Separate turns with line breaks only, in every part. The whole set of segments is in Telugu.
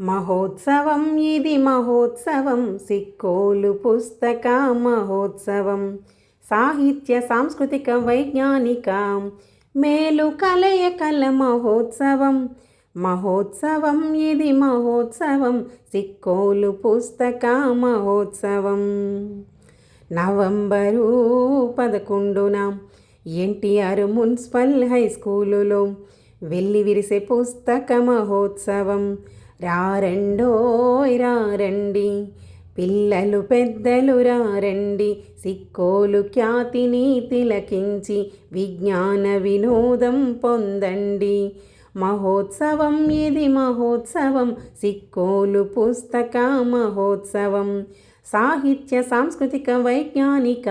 మహోత్సవం ఇది మహోత్సవం సిక్కోలు పుస్తక మహోత్సవం. సాహిత్య సాంస్కృతిక వైజ్ఞానిక మేలు కలయికల మహోత్సవం. మహోత్సవం ఇది మహోత్సవం సిక్కోలు పుస్తక మహోత్సవం. నవంబరు పదకొండున ఎన్టీఆర్ మున్సిపల్ హై స్కూలులో వెళ్ళి విరిసే పుస్తక మహోత్సవం. రారండోయ్ రారండి. పిల్లలు పెద్దలు రారండి. సిక్కోలు ఖ్యాతిని తిలకించి విజ్ఞాన వినోదం పొందండి. మహోత్సవం ఇది మహోత్సవం. సిక్కోలు పుస్తక మహోత్సవం. సాహిత్య సాంస్కృతిక వైజ్ఞానిక.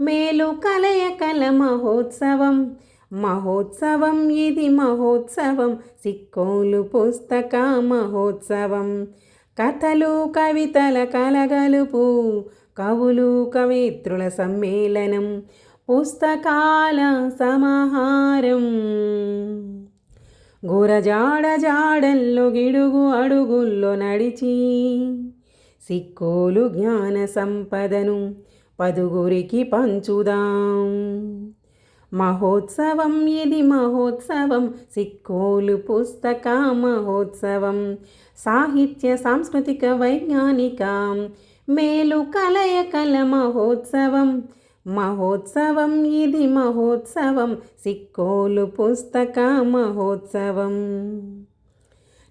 మేలు కలయకల మహోత్సవం. మహోత్సవం ఇది మహోత్సవం సిక్కోలు పుస్తక మహోత్సవం. కథలు కవితల కలగలుపు కవులు కవిత్రుల సమ్మేళనం పుస్తకాల సమాహారం. గురజాడ జాడల్లో గిడుగు అడుగుల్లో నడిచి సిక్కోలు జ్ఞాన సంపదను పదుగురికి పంచుదాం. మహోత్సవం ఇది మహోత్సవం సిక్కోలు పుస్తక మహోత్సవం సాహిత్య సాంస్కృతిక వైజ్ఞానిక మేలు కలయకల మహోత్సవం. మహోత్సవం ఇది మహోత్సవం సిక్కోలు పుస్తక మహోత్సవం.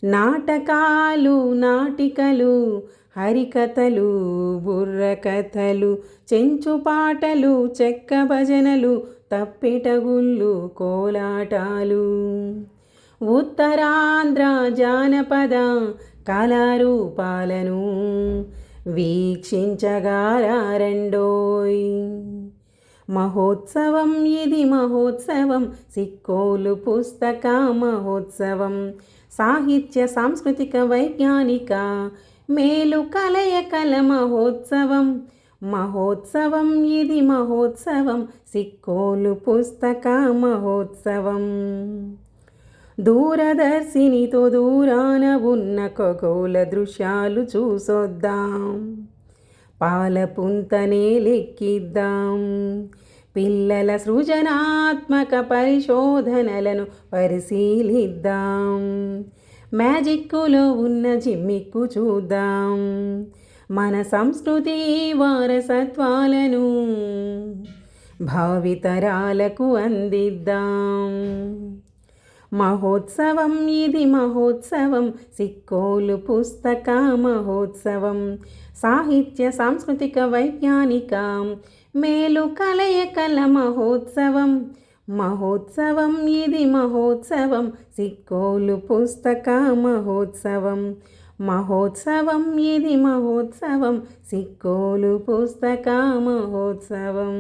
నాటకాలు నాటికలు హరికథలు బుర్రకథలు చెంచు పాటలు చెక్క భజనలు తప్పిటగుళ్ళు కోలాటాలు. ఉత్తరాంధ్ర జానపద కళారూపాలను వీక్షించగారండోయ్ మహోత్సవం ఇది మహోత్సవం సిక్కోలు పుస్తక మహోత్సవం. సాహిత్య సాంస్కృతిక వైజ్ఞానిక మేలు కలయకల మహోత్సవం. మహోత్సవం ఇది మహోత్సవం సిక్కోలు పుస్తక మహోత్సవం. దూరదర్శినితో దూరాన ఉన్న ఖగోళ దృశ్యాలు చూసొద్దాం. పాలపుంతనే లెక్కిద్దాం. పిల్లల సృజనాత్మక పరిశోధనలను పరిశీలిద్దాం. మ్యాజిక్కులో ఉన్న జిమ్మిక్కు చూద్దాం. మన సంస్కృతి వారసత్వాలను భావితరాలకు అందిద్దాం. మహోత్సవం ఇది మహోత్సవం సిక్కోలు పుస్తక మహోత్సవం సాహిత్య సాంస్కృతిక వైజ్ఞానిక మేలు కలయకల మహోత్సవం. మహోత్సవం ఇది మహోత్సవం సిక్కోలు పుస్తక మహోత్సవం. మహోత్సవం ఇది మహోత్సవం. సిక్కోలు పుస్తక మహోత్సవం.